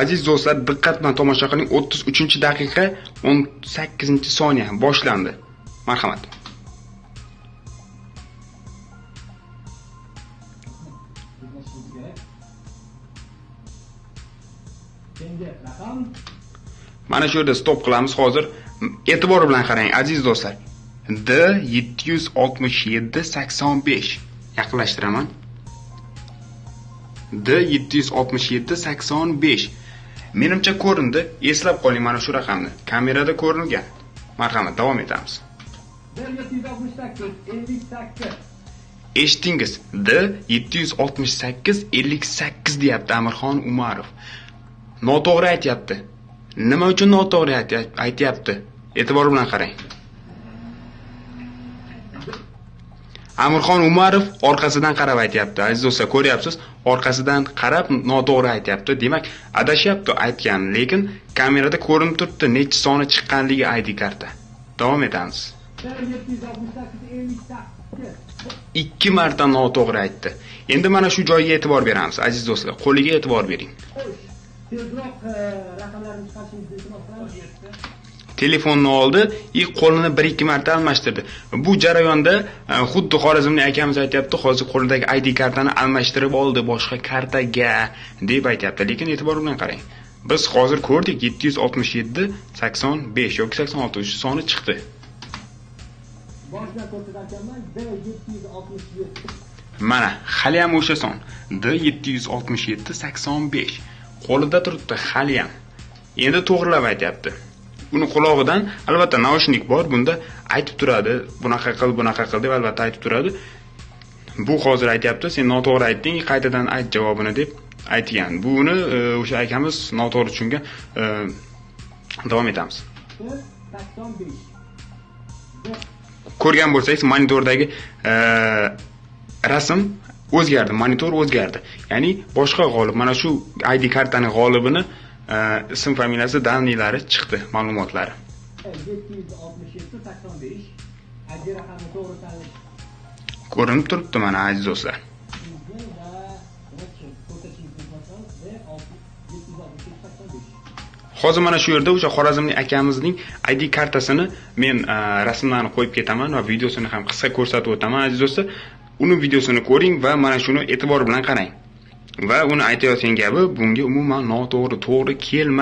Aziz do'stlar, diqqat bilan tomosha qiling. 33-daqiqa 18-soniya boshlandi. Marhamat. Mana shu yerda stop qilamiz hozir. E'tibor bilan qarang, aziz do'stlar. D 767 85. Yaqinlashtiraman. D 767 85. Menimcha ko'rindi. Eslab qoling mana shu raqamni. Kamerada ko'ringan. Marhamat, davom etamiz. 1768 58 Eshitdingiz? D 768 58 deyapti Amirxon Umarov. Noto'g'ri aytyapti. Nima uchun noto'g'ri aytyapti? E'tibor bilan qarang. Amirxon Umarov orqasidan qarab aytyapti. Aziz do'stlar, ko'ryapsiz? Orqasidan qarab noto'g'ri aytyapti. Demak, adashyapti aytgan, lekin kamerada ko'rinib turibdi nechi soni chiqqanligi ID karta. Davom etamiz. ikki marta noto'g'ri aytdi. Endi mana shu joyga e'tibor beramiz, aziz do'stlar. Qo'liga e'tibor bering. Tezroq eh, raqamlarni chiqarishingizni iltimos qilamiz. Telefonni oldi, и qo'lini 1-2 marta almashtirdi. Bu jarayonda e, xuddi Xorazmli akamiz aytyapti, hozir qo'lidagi ID kartani almashtirib oldi boshqa kartaga deb aytyapti. Lekin e'tibor bilan qarang. Biz hozir ko'rdik 767 85 yoki 86 shu soni chiqdi. Boshdan ko'rsatarkanman D 767 Mana, hali ham o'sha son. D 767 85. Qo'lida turibdi hali ham. Endi to'g'rilab aytyapti. Uni qulog'idan albatta naushnik bor, bunda aytib turadi, bunaqa qil, bunaqa qil deb albatta aytib turadi. Bu hozir aytyapti, sen noto'g'ri aytding, qaytadan ayt javobini deb aytgan. Buni e, o'sha akamiz noto'g'ri tushungan. E, davom etamiz. Ko'rgan bo'lsangiz monitordagi e, rasm o'zgardi, monitor o'zgardi. Ya'ni boshqa g'olib, mana shu ID kartani g'olibini ism familiyasi, danilari chiqdi, ma'lumotlari. 767 85 ID raqamni to'g'ri tanlash Ko'rinib turibdi mana aziz do'stlar. sizga va ko'rsatishingizni iltimos qilamiz D 767 85 Hozir mana shu yerda o'sha Xorazmli akamizning ID kartasini men e, rasmlarni qo'yib ketaman va videosini ham qisqa ko'rsatib o'taman aziz do'stlar. Uni videosini ko'ring va mana shuni e'tibor bilan qarang. Va uni aytayotgan gapi bunga umuman noto'g'ri, to'g'ri kelmaydi.